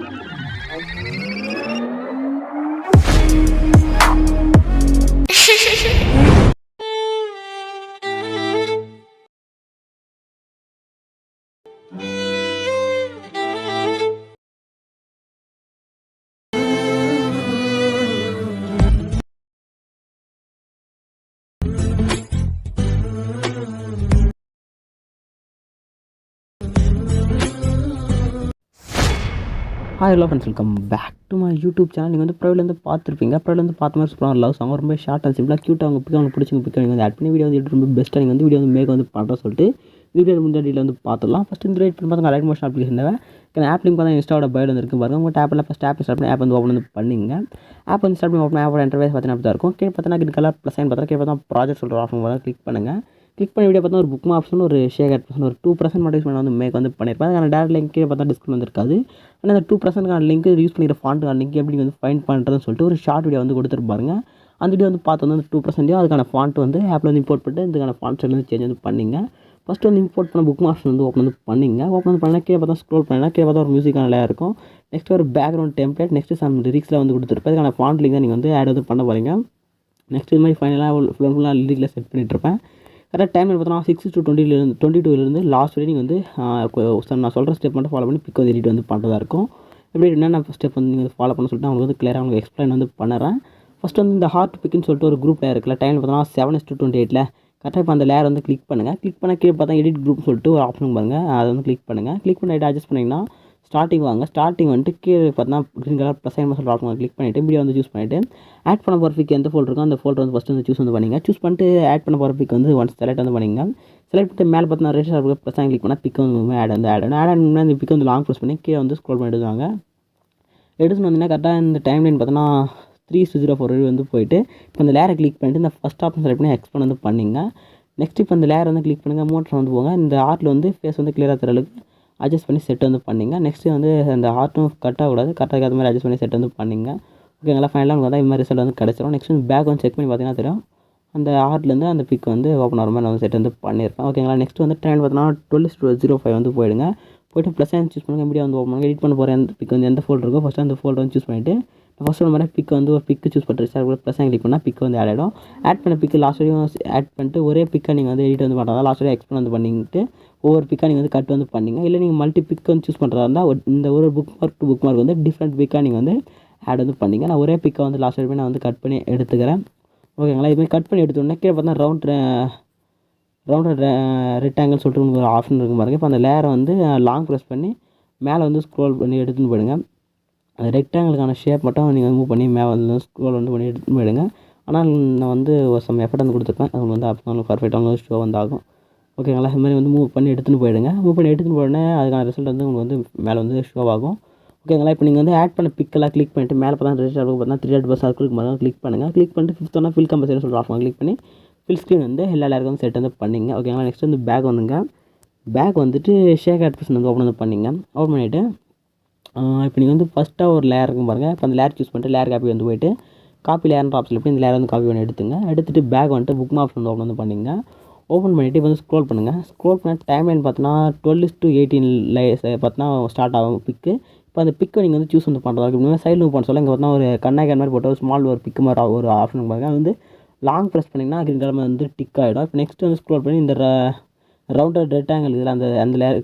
Música hi hello friends welcome back to my YouTube channel நீங்கள் வந்து ப்ரைவ்லேருந்து பார்த்துருப்பீங்க. ப்ரைவிலேருந்து பார்த்த மாதிரி சூப்பராக லவ் சாங் ரொம்ப ஷார்ட் அண்ட் சிம்பிளாக க்யூட்டாக அவங்க பிக் அவங்க பிடிச்சிங்க பிக் நீங்கள் வந்து ஆட் பண்ணி வீடியோ வந்து ரொம்ப பெஸ்ட்டாக நீங்கள் வந்து வீடியோ வந்து மேக் வந்து பண்ணுறோம் சொல்லிட்டு வீடியோ முன்னாடியில் வந்து பார்த்துலாம் ஃபஸ்ட் இந்த ரேட் பண்ணி பார்த்தா ரைட் மோஷன் அப்ளிகேஷன் தேவை ஆப் லிங்க் பார்த்தா இன்ஸ்டாவோட பயோட வந்து பாருங்க. உங்கள் ஆப்பில் ஃபஸ்ட் ஆப் ஸ்டார்ட் பண்ணி ஆப் வந்து ஓப்பன் வந்து பண்ணிங்க. ஆப் வந்து ஸ்டார்ட் பண்ணி ஓப்பன் ஆப்போட இன்டர்வைஸ் பார்த்தீங்கன்னா அப்படி தான் இருக்கும். கீழே பார்த்தீங்கன்னா கிரீன் கலர் ப்ளஸ் சைன் பார்த்தா கீழே பார்த்தா ப்ராஜெக்ட் சொல்கிற ஆஃபர் பார்த்தா கிளிக் பண்ணுங்கள் கிளிக் பண்ணி வீடியோ பார்த்தா ஒரு புக் ஆப்ஷன் ஒரு ஷேக் ஆப்ஷன் ஒரு டூ பர்சன்ட் மட்டும் யூஸ் பண்ண வந்து மேக் வந்து பண்ணியிருப்பேன் அதுக்கான டேரக்ட் லிங்க் கீழே பார்த்தா டிஸ்கவுண்ட் வந்து இருக்காது ஆனால் அந்த டூ பர்சன்ட்கான லிங்க் யூஸ் பண்ணிக்கிற ஃபாண்ட்டுக்கான லிங்க் எப்படி வந்து ஃபைண்ட் பண்ணுறதுன்னு சொல்லிட்டு ஒரு ஷார்ட் வீடியோ வந்து கொடுத்துருப்பாருங்க அந்த வீடியோ வந்து பார்த்து வந்து அந்த டூ பர்சன்ட்டையும் அதுக்கான ஃபாண்ட் வந்து ஆப்பில் வந்து இம்போர்ட் பண்ணிட்டு இதுக்கான ஃபாண்ட் வந்து சேஞ்ச் வந்து பண்ணிங்க. ஃபஸ்ட்டு வந்து இம்போர்ட் பண்ண புக் ஆப்ஷன் வந்து ஓப்பன் வந்து பண்ணிங்க. ஓப்பன் வந்து பண்ணால் கீழே பார்த்தா ஸ்க்ரோல் பண்ணால் கீழே பார்த்தா ஒரு மியூசிக்கான லேயர் இருக்கும். நெக்ஸ்ட் ஒரு பேக்ரவுண்ட் டெம்ப்ளேட் நெக்ஸ்ட் சம் லிரிக்ஸில் வந்து கொடுத்துருப்பேன். அதுக்கான ஃபாண்ட் லிங்க் தான் நீங்கள் வந்து ஆட் வந்து பண்ண போகிறீங்க நெக்ஸ்ட் இது மாதிரி ஃபைனலாக ஃபுல் ஃபுல்லாக லிரிக்கில் செட் பண்ணிட்டுருப்பேன் கரெக்டாக டைம் பார்த்தோம்னா சிக்ஸ் டு டுவெண்ட்டிலேருந்து டுவெண்ட்டி டூலேருந்து லாஸ்ட் வரையும் நீங்கள் வந்து நான் சொல்கிற ஸ்டெப் மட்டும் ஃபாலோ பண்ணி பிக் வந்து எடிட் வந்து பண்ணுறதா இருக்கும். எப்படி என்னென்ன ஸ்டெப் வந்து நீங்கள் ஃபாலோ பண்ண சொல்லிட்டு அவங்க வந்து கிளியராக உங்களுக்கு எக்ஸ்பிளைன் வந்து பண்ணுறேன். ஃபஸ்ட் வந்து இந்த ஹார்ட் பிக்குன்னு சொல்லிட்டு ஒரு குரூப் லேயர் இருக்குல்ல டைம் பார்த்தோம்னா செவன் எஸ் டு டுவெண்ட்டி எயிட்டில் கரெக்டாக இப்போ அந்த லேயர் வந்து கிளிக் பண்ணுங்கள் கிளிக் பண்ண கீழே பார்த்தா எடிட் குரூப் சொல்லிட்டு ஒரு ஆப்ஷன் பாருங்கள் அதை வந்து கிளிக் பண்ணுங்கள் கிளிக் பண்ணி அட்ஜஸ்ட் பண்ணிங்கன்னா ஸ்டார்டிங் வாங்க. ஸ்டார்டிங் வந்துட்டு கீழே பார்த்தீங்கன்னா க்ரீன் கலர் ப்ளஸ் ஐன் மசாலா ஆப்ஷன் கிளிக் பண்ணிவிட்டு வீடியோ வந்து சூஸ் பண்ணிவிட்டு ஆட் பண்ண போகிற பிக் எந்த ஃபோல்டர் இருக்கோ அந்த ஃபோல்டர் வந்து ஃபஸ்ட்டு வந்து சூஸ் வந்து பண்ணிங்க. சூஸ் பண்ணிட்டு ஆட் பண்ண போகிற பிக் வந்து ஒன்ஸ் செலக்ட் வந்து பண்ணிங்க. செலக்ட் பண்ணிட்டு மேலே பார்த்தா ரெஜிஸ்டர் ஆகும் ப்ளஸ் கிளிக் பண்ணால் பிக் வந்து ஆட் வந்து ஆட் ஆட் ஆட் அந்த பிக் வந்து லாங் ப்ரெஸ் பண்ணி கீழே வந்து ஸ்க்ரோல் பண்ணி எடுத்துவாங்க எடுத்துன்னு வந்தீங்கன்னா கரெக்டாக இந்த டைம் லைன் பார்த்தோன்னா த்ரீ ஜீரோ ஃபோர் வந்து போயிட்டு இப்போ இந்த லேரை கிளிக் பண்ணிட்டு இந்த ஃபஸ்ட் ஆப்ஷன் செலக்ட் பண்ணி எக்ஸ்பெண்ட் வந்து பண்ணிங்க. நெக்ஸ்ட் இப்போ இந்த லேர் வந்து கிளிக் பண்ணுங்கள் மோட்டர் வந்து போங்க. இந்த ஆர்ட்டில் வந்து ஃபேஸ் வந்து கிளியராக தர அளவுக்கு அட்ஜஸ்ட் பண்ணி செட் வந்து பண்ணிங்க. நெக்ஸ்ட்டு வந்து அந்த ஹார்ட்டும் கட் ஆகக்கூடாது. கரெக்டாக அது மாதிரி அட்ஜஸ்ட் பண்ணி செட் வந்து பண்ணிங்க. ஓகேங்களா ஃபைனலாக உங்களுக்கு வந்து இது மாதிரி ரிசல்ட் வந்து கிடச்சிரும். நெக்ஸ்ட் வந்து பேக் வந்து செக் பண்ணி பார்த்தீங்கன்னா தெரியும். அந்த ஹார்ட்லேருந்து அந்த பிக் வந்து ஓப்பன் ஆகிற மாதிரி நான் வந்து செட் வந்து பண்ணியிருப்பேன் ஓகேங்களா நெக்ஸ்ட் வந்து டைம் பார்த்தீங்கன்னா டுவெல் ஜீரோ ஃபைவ் வந்து போயிடுங்க. போய்ட்டு ப்ளஸ் சைன் சூஸ் பண்ணுங்கள் மீடியா வந்து ஓப்பன் பண்ணுங்க. எடிட் பண்ண போகிற எந்த பிக் வந்து எந்த ஃபோல்டர் இருக்கோ ஃபஸ்ட்டு அந்த ஃபோல்டர் வந்து சூஸ் பண்ணிவிட்டு ஃபஸ்ட் ஒரு மாதிரி பிக்கு வந்து ஒரு பிக்கு சூஸ் பண்ணுறது சார் ப்ளஸ் சைன் கிளிக் பண்ணால் பிக்கு வந்து ஆட் ஆகிடும் ஆட் பண்ண பிக்கு லாஸ்ட் வரையும் ஆட் பண்ணிட்டு ஒரே பிக்கை நீங்கள் வந்து எடிட் வந்து பண்ணுறதா லாஸ்ட் வரையும் எக்ஸ்பிளைன் வந்து பண்ணிட்டு ஒவ்வொரு பிக்காக நீங்கள் வந்து கட் வந்து பண்ணிங்க. இல்லை நீங்கள் மல்டி பிக் வந்து சூஸ் பண்ணுறதா இருந்தால் இந்த ஒரு bookmark to bookmark வந்து டிஃப்ரெண்ட் பிக்காக நீங்கள் வந்து ஆட் வந்து பண்ணிங்க. நான் ஒரே பிக்கை வந்து லாஸ்ட் வரைக்கும் நான் வந்து கட் பண்ணி எடுத்துக்கிறேன். ஓகேங்களா இதுமாதிரி கட் பண்ணி எடுத்தோடனே கீழே பார்த்தா ரவுண்ட் ரவுண்ட் ரெக்டாங்கிள் சொல்லிட்டு ஒரு ஆப்ஷன் இருக்கும் பாருங்கள் இப்போ அந்த லேயரை வந்து லாங் ப்ரெஸ் பண்ணி மேலே வந்து ஸ்க்ரோல் பண்ணி எடுத்துன்னு போயிடுங்க. அந்த ரெக்டாங்கிளுக்கான ஷேப் மட்டும் நீங்கள் மூவ் பண்ணி மேலே வந்து ஸ்க்ரோல் வந்து பண்ணி எடுத்துன்னு போயிடுங்க. ஆனால் நான் வந்து ஒரு சம் எஃபர்ட் வந்து கொடுத்துருப்பேன். அது வந்து அப்போ பர்ஃபெக்டாக ஷோ வந்து ஆகும். ஓகேங்களா இது மாதிரி வந்து மூவ் பண்ணி எடுத்துன்னு போயிடுங்க. மூவ் பண்ணி எடுத்துன்னு போயிடனே அதுக்கான ரிசல்ட் வந்து உங்களுக்கு வந்து மேலே வந்து ஷோ ஆகும். ஓகேங்களா இப்போ நீங்கள் வந்து ஆட் பண்ண பிக்கெல்லாம் கிளிக் பண்ணிட்டு மேலே பார்த்தா ரெஜிஸ்டர் ஆகும் பார்த்தா த்ரீ ஹண்ட்ரட் பஸ் சர்க்கிளுக்கு மேலே கிளிக் பண்ணுங்கள் கிளிக் பண்ணிட்டு ஃபிஃப்த் ஒன்னா ஃபில் கம்பல்சரி சொல்கிற ஆஃப் கிளிக் பண்ணி ஃபில் ஸ்க்ரீன் வந்து எல்லா எல்லாருக்கும் செட் வந்து பண்ணிங்க. ஓகேங்களா நெக்ஸ்ட் வந்து பேக் வந்துங்க. பேக் வந்துட்டு ஷேக் ஆட் பர்சன் வந்து ஓப்பன் வந்து பண்ணிங்க. ஓப்பன் பண்ணிவிட்டு இப்போ நீங்கள் வந்து ஃபஸ்ட்டாக ஒரு லேயர் இருக்கும் பாருங்கள் இப்போ அந்த லேயர் சூஸ் பண்ணிட்டு லேயர் காப்பி வந்து போயிட்டு காப்பி லேயர்ன்ற ஆப்ஷன் எப்படி இந்த லேயர் வந்து காப்பி பண்ணி எடுத்துங்க. எடுத்துகிட்டு பேக் வந்துட்டு புக் ஆப்ஷன் வந்து ஓப்பன் வந்து பண்ணிங்க. ஓப்பன் பண்ணிவிட்டு இப்போ வந்து ஸ்க்ரோல் பண்ணுங்கள் ஸ்க்ரோல் பண்ண டைம் லைன் பார்த்தோன்னா டுவெல் டு எயிட்டீன் லைஸ் பார்த்தோன்னா ஸ்டார்ட் ஆகும் பிக்கு இப்போ அந்த பிக்கை நீங்கள் வந்து சூஸ் வந்து பண்ணுறதா இருக்கும் சைடு மூவ் பண்ண சொல்ல இங்கே பார்த்தா ஒரு கண்ணாக்கன் மாதிரி போட்டு ஒரு ஸ்மால் ஒரு பிக்கு மாதிரி ஒரு ஆப்ஷன் பாருங்கள் அது வந்து லாங் ப்ரெஸ் பண்ணிங்கன்னா கிரீன் கலர் வந்து டிக் ஆகிடும் இப்போ நெக்ஸ்ட் வந்து ஸ்க்ரோல் பண்ணி இந்த ரவுண்டர் ரெக்டாங்கிள் இதில் அந்த அந்த லேயர்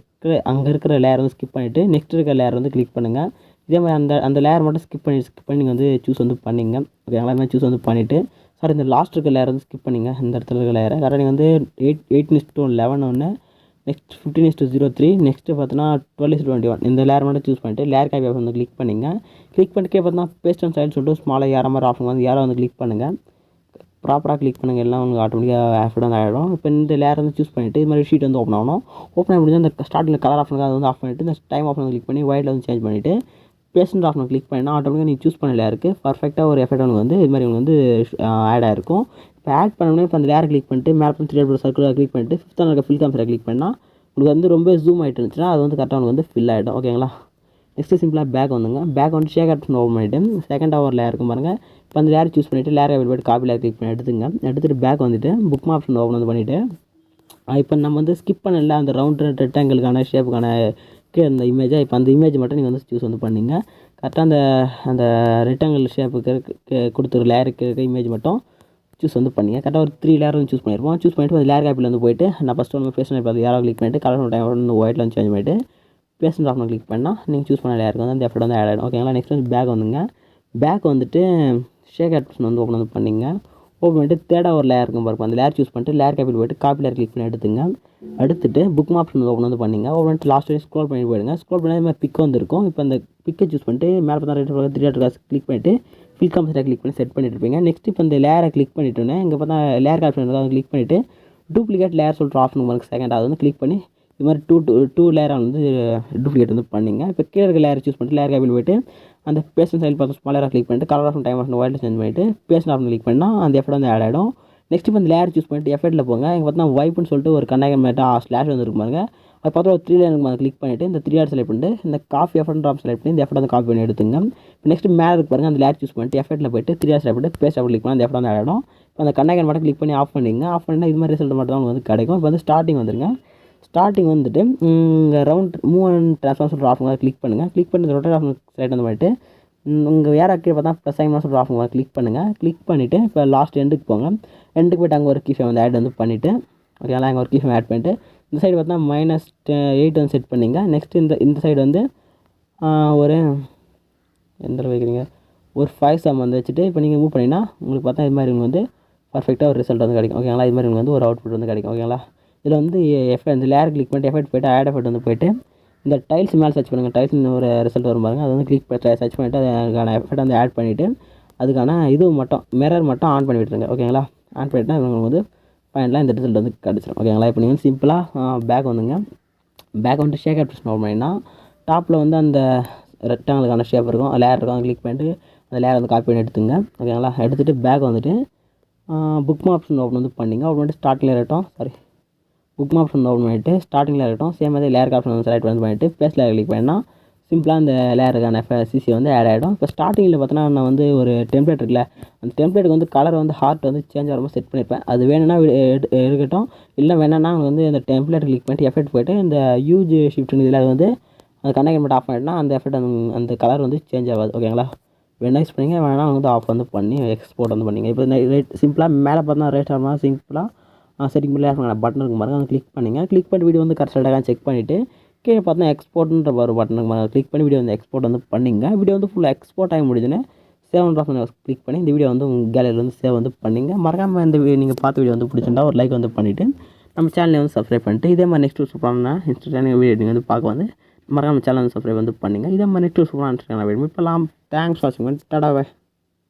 அங்கே இருக்கிற லேயர் வந்து ஸ்கிப் பண்ணிவிட்டு நெக்ஸ்ட் இருக்கிற லேயர் வந்து கிளிக் பண்ணுங்கள் இதே மாதிரி அந்த அந்த லேயர் மட்டும் ஸ்கிப் பண்ணி ஸ்கிப் பண்ணி நீங்கள் வந்து சூஸ் வந்து பண்ணிங்க. ஓகேங்களா மாதிரி சூஸ் வந்து பண்ணிவிட்டு சார் இந்த லாஸ்ட் இருக்க லேயர் வந்து ஸ்கிப் பண்ணிங்க. இந்த இடத்துல இருக்கிற லேயரை கரெக்டாக நீங்கள் வந்து eight eighteen is to eleven ஒன்று next fifteen is to zero three next பார்த்தீங்கன்னா டுவெல் இஸ் டுவெண்ட்டி ஒன் இந்த லேயர் மட்டும் சூஸ் பண்ணிட்டு லேயர் காப்பி வந்து கிளிக் பண்ணிங்க. கிளிக் பண்ணிட்டு பார்த்தீங்கன்னா பேஸ்ட் அண்ட் சைடு சொல்லிட்டு ஸ்மாலாக யார மாதிரி ஆப்ஷன் வந்து யாரை வந்து கிளிக் பண்ணுங்கள் ப்ராப்பராக கிளிக் பண்ணுங்கள் எல்லாம் உங்களுக்கு ஆட்டோமேட்டிக்காக ஆஃப் வந்து ஆகிடும் இப்போ இந்த லேயர் வந்து சூஸ் பண்ணிவிட்டு இது மாதிரி ஷீட் வந்து ஓப்பன் ஆகணும். ஓப்பன் ஆகி அந்த ஸ்டார்டிங்கில் கலர் ஆஃப் அதை வந்து ஆஃப் பண்ணிவிட்டு இந்த டைம் ஆப்ஷன் கிளிக் பண்ணி ஒயிட்டில் வந்து சேஞ்ச் பண்ணிவிட்டு பேசண்ட் ஆப்ஷன் கிளிக் பண்ணினா ஆட்டோமேட்டிக்காக நீங்கள் சூஸ் பண்ண லேயருக்கு பர்ஃபெக்டாக ஒரு எஃபெக்ட் உங்களுக்கு வந்து இது மாதிரி உங்களுக்கு வந்து ஆட் ஆகிருக்கும் இப்போ ஆட் பண்ணோடனே இப்போ அந்த லேயர் கிளிக் பண்ணிட்டு மேலே த்ரீ ஹண்ட்ரட் சர்க்கிளாக கிளிக் பண்ணிட்டு ஃபிஃப்த் இருக்க ஃபில் காம்சரை கிளிக் பண்ணால் உங்களுக்கு வந்து ரொம்ப ஜூம் ஆகிட்டு இருந்துச்சுன்னா அது வந்து கரெக்டாக உங்களுக்கு வந்து ஃபில் ஆகிடும் ஓகேங்களா நெக்ஸ்ட்டு சிம்பிளாக பேக் வந்துங்க. பேக் வந்து ஷேக் ஆப்ஷன் ஓப்பன் பண்ணிவிட்டு செகண்ட் ஹவர் லேயர் இருக்கும் பாருங்கள் இப்போ அந்த லேர் சூஸ் பண்ணிவிட்டு லேயர் போய்ட்டு காப்பி லேர் கிளிக் பண்ணி எடுத்துங்க. எடுத்துகிட்டு பேக் வந்துட்டு புக் ஆப்ஷன் ஓப்பன் வந்து பண்ணிவிட்டு இப்போ நம்ம வந்து ஸ்கிப் பண்ணல அந்த ரவுண்ட் ரெக்டாங்கிளுக்கான ஷேப்புக்கான கீழே இந்த இமேஜாக இப்போ அந்த இமேஜ் மட்டும் நீங்கள் வந்து சூஸ் வந்து பண்ணிங்க. கரெக்டாக அந்த அந்த ரெக்டாங்கிள் ஷேப்புக்கு கொடுத்துரு லேருக்கு இருக்க இமேஜ் மட்டும் சூஸ் வந்து பண்ணிங்க. கரெக்டாக ஒரு த்ரீ லேர் வந்து சூஸ் பண்ணியிருப்போம் சூஸ் பண்ணிவிட்டு அந்த லேர் காப்பியில் வந்து போயிட்டு நான் ஃபஸ்ட்டு வந்து ஃபேஷன் பார்த்து யாரோ கிளிக் பண்ணிட்டு கலர் டைம் வந்து ஒயிட்டில் வந்து சேஞ்ச் பண்ணிவிட்டு பேசண்ட் ஆப்ஷன் கிளிக் பண்ணால் நீங்கள் சூஸ் பண்ண லேயருக்கு வந்து அந்த எஃபர்ட் வந்து ஆட் ஆகிடும் ஓகேங்களா நெக்ஸ்ட் வந்து பேக் வந்துங்க. பேக் வந்துட்டு ஷேக் ஆப்ஷன் வந்து ஓப்பன் வந்து பண்ணிங்க. ஓப்பன் பண்ணிட்டு தேர்டாக ஒரு லேயர் இருக்கும் பாருங்க. அந்த லேயர் சூஸ் பண்ணிட்டு லேயர் கேபிள் போயிட்டு காப்பி லேயர் கிளிக் பண்ணி எடுத்துங்க. எடுத்துட்டு புக் ஆப்ஷன் வந்து ஓப்பன் வந்து பண்ணிங்க. ஓப்பன் பண்ணிட்டு லாஸ்ட் வரையும் ஸ்க்ரோல் பண்ணி போயிடுங்க. ஸ்க்ரோல் பண்ணி மாதிரி பிக் வந்துருக்கும். இப்போ அந்த பிக்கை சூஸ் பண்ணிட்டு மேலே பார்த்தா ரெண்டு த்ரீ ஹண்ட்ரட் காசு கிளிக் பண்ணிட்டு ஃபில் காம்ஸை கிளிக் பண்ணி செட் பண்ணிட்டு இருப்பீங்க. நெக்ஸ்ட் இப்போ இந்த லேயரை கிளிக் பண்ணிட்டோன்னே இங்கே பார்த்தா லேயர் ஆப்ஷன் வந்து கிளிக் பண்ணிவிட்டு டூப்ளிகேட் லேயர் சொல்கிற ஆப்ஷன் உங்களுக்கு செகண்ட் அது வந்து கிளிக் பண்ணி இது மாதிரி டூ டூ டூ லேயராக வந்து டூப்ளிகேட் வந்து பண்ணிங்க. இப்போ கீழே இருக்க லேயர் சூஸ் பண்ணிட்டு லேயர் கேபிள் போயிட்டு அந்த பேஷன் சைடு பார்த்து ஸ்மாலராக கிளிக் பண்ணிட்டு colour of time of white change பண்ணிட்டு பேஷன் ஆஃப் கிளிக் பண்ணால் அந்த எஃபெக்ட் வந்து ஆட் ஆகிடும் நெக்ஸ்ட் இப்போ அந்த லேயர் சூஸ் பண்ணிட்டு எஃபெக்ட்டில் போங்க. இங்கே பார்த்தா வைப்புன்னு சொல்லிட்டு ஒரு கண்ணாக மேட்டா ஸ்லாஷ் வந்துருக்கு பாருங்க. அது பார்த்தா ஒரு த்ரீ லைன் அதை கிளிக் பண்ணிவிட்டு இந்த த்ரீ ஆர் செலக்ட் பண்ணிட்டு இந்த காஃபி எஃபெக்ட் ட்ராப் செலக்ட் பண்ணி இந்த எஃபெக்ட் வந்து காப்பி பண்ணி எடுத்துங்க. இப்போ நெக்ஸ்ட் மேலே இருக்கு பாருங்க அந்த லேயர் சூஸ் பண்ணிட்டு எஃபெக்ட்டில் போயிட்டு த்ரீ ஆர் செலக்ட் பண்ணிட்டு பேஸ்ட் கிளிக் பண்ணி அந்த எஃபெக்ட் வந்து ஆட் ஆகிடும் இப்போ அந்த கண்ணாகன் மட்டும் கிளிக் பண்ணி ஆஃப் பண்ணிங்க. ஆஃப் பண்ணிங்கன்னா இது மாதிரி ரிசல்ட் மட்டும் தான் உங்களுக்கு வந்து கிடைக்கும். இப்போ வந்து ஸ்டார்டிங் வந்துருங்க. ஸ்டார்டிங் வந்துட்டு இங்கே ரவுண்ட் மூவ் அண்ட் ட்ரான்ஸ்ஃபார்ம் சொல்கிற ஆஃப் கிளிக் பண்ணுங்கள் கிளிக் பண்ணி இந்த ரொட்டேட் ஆஃப் சைட் வந்து போயிட்டு உங்கள் வேறு கீழே பார்த்தா ப்ளஸ் ஐமா சொல்கிற ஆஃப் கிளிக் பண்ணுங்கள் கிளிக் பண்ணிவிட்டு இப்போ லாஸ்ட் எண்டுக்கு போங்க. எண்டுக்கு போய்ட்டு அங்கே ஒரு கீஃபை வந்து ஆட் வந்து பண்ணிவிட்டு ஓகேங்களா அங்கே ஒரு கீஃபை ஆட் பண்ணிட்டு இந்த சைடு பார்த்தா மைனஸ் எயிட் வந்து செட் பண்ணிங்க. நெக்ஸ்ட் இந்த இந்த சைடு வந்து ஒரு எந்த அளவு வைக்கிறீங்க? ஒரு ஃபைவ் சம் வந்து வச்சுட்டு இப்போ நீங்கள் மூவ் பண்ணிங்கன்னா உங்களுக்கு பார்த்தா இது மாதிரி உங்களுக்கு வந்து பர்ஃபெக்டாக ஒரு ரிசல்ட் வந்து கிடைக்கும். ஓகேங்களா இது மாதிரி உங்களுக்கு வந்து ஒரு அவுட்புட் வந்து கிடைக்கும். ஓகேங்களா இதில் வந்து எஃபெக்ட் இந்த லேயர் கிளிக் பண்ணிட்டு எஃபெக்ட் போய்ட்டு ஆட் எஃபெக்ட் வந்து போயிட்டு இந்த டைல்ஸ் மேலே சர்ச் பண்ணுங்கள் டைல்ஸ்னு ஒரு ரிசல்ட் வரும் பாருங்கள் அது வந்து கிளிக் பண்ணி சர்ச் பண்ணிவிட்டு அதுக்கான எஃபெக்ட் வந்து ஆட் பண்ணிவிட்டு அதுக்கான இது மட்டும் மிரர் மட்டும் ஆன் பண்ணி விட்டுருங்க ஓகேங்களா ஆன் பண்ணிவிட்டா உங்களுக்கு வந்து ஃபைனலாக இந்த ரிசல்ட் வந்து கிடச்சிரும். ஓகேங்களா இப்போ நீங்கள் சிம்பிளாக பேக் வந்துங்க. பேக் வந்துட்டு ஷேக் ஆட் ப்ரெஸ் பண்ணிங்கன்னா டாப்பில் வந்து அந்த ரெக்டாங்களுக்கான ஷேப் இருக்கும். லேயர் இருக்கும். கிளிக் பண்ணிட்டு அந்த லேயர் வந்து காப்பி பண்ணி எடுத்துங்க. ஓகேங்களா எடுத்துகிட்டு பேக் வந்துட்டு புக் ஆப்ஷன் ஓப்பன் வந்து பண்ணிங்க. ஓப்பன் பண்ணிட்டு ஸ்டார்டிங்கில் இருக்கட்டும். சாரி புக் ஆப்ஷன் ஓப்பன் பண்ணிவிட்டு ஸ்டார்டிங்கில் இருக்கட்டும் சேம் அதே லேயர் ஆப்ஷன் வந்து செலக்ட் வந்து பண்ணிவிட்டு பேஸ் லேயர் கிளிக் பண்ணால் சிம்பிளாக அந்த லேயருக்கான சிசி வந்து ஆட் ஆகிடும் இப்போ ஸ்டார்டிங்கில் பார்த்தோன்னா நான் வந்து ஒரு டெம்ப்ளேட் இருக்குல்ல அந்த டெம்ப்ளேட்டுக்கு வந்து கலர் வந்து ஹார்ட் வந்து சேஞ்ச் ஆகிற செட் பண்ணியிருப்பேன் அது வேணும்னா இருக்கட்டும். இல்லை வேணும்னா வந்து அந்த டெம்ப்ளேட் கிளிக் பண்ணிட்டு எஃபெக்ட் போய்ட்டு இந்த யூஜ் ஷிஃப்ட்டுங்க இதில் அது வந்து அந்த கனெக்ட் மட்டும் ஆஃப் பண்ணிட்டுனா அந்த எஃபெக்ட் அந்த அந்த கலர் வந்து சேஞ்ச் ஆகாது. ஓகேங்களா வேணா யூஸ் பண்ணிங்க வேணால் வந்து ஆஃப் வந்து பண்ணி எக்ஸ்போர்ட் வந்து பண்ணிங்க இப்போ ரேட் சிம்பிளாக மேலே பார்த்தா ரேட் ஆகலாம் சிம்பிளாக செட்டிங் பண்ணி பட்டன் இருக்கும் பாருங்க. அதை கிளிக் பண்ணிங்க. கிளிக் பண்ணி வீடியோ வந்து கரெக்டாக செக் பண்ணிவிட்டு கீழே பார்த்தா எக்ஸ்போர்ட்ன்ற ஒரு பட்டன் கிளிக் பண்ணி வீடியோ வந்து எக்ஸ்போர்ட் வந்து பண்ணிங்க. வீடியோ வந்து ஃபுல்லாக எக்ஸ்போர்ட் ஆகி முடிஞ்சுன்னு சேவ் ஆஃப் கிளிக் பண்ணி இந்த வீடியோ வந்து உங்கள் கேலரியில் வந்து சேவ் வந்து பண்ணிங்க. மறக்காமல் இந்த நீங்கள் பார்த்த வீடியோ வந்து பிடிச்சிருந்தா ஒரு லைக் வந்து பண்ணிவிட்டு நம்ம சேனலை வந்து சப்ஸ்கிரைப் பண்ணிட்டு இதே மாதிரி நெக்ஸ்ட் சூப்பரான இன்ஸ்டாகிராம் வீடியோ நீங்கள் வந்து பார்க்க வந்து மறக்காமல் சேனல் வந்து சப்ஸ்கிரைப் வந்து பண்ணுங்கள் இதே மாதிரி நெக்ஸ்ட் சூப்பரான இன்ஸ்டாகிராம் வீடியோ இப்போலாம் தேங்க்ஸ் வாட்சிங் டாடா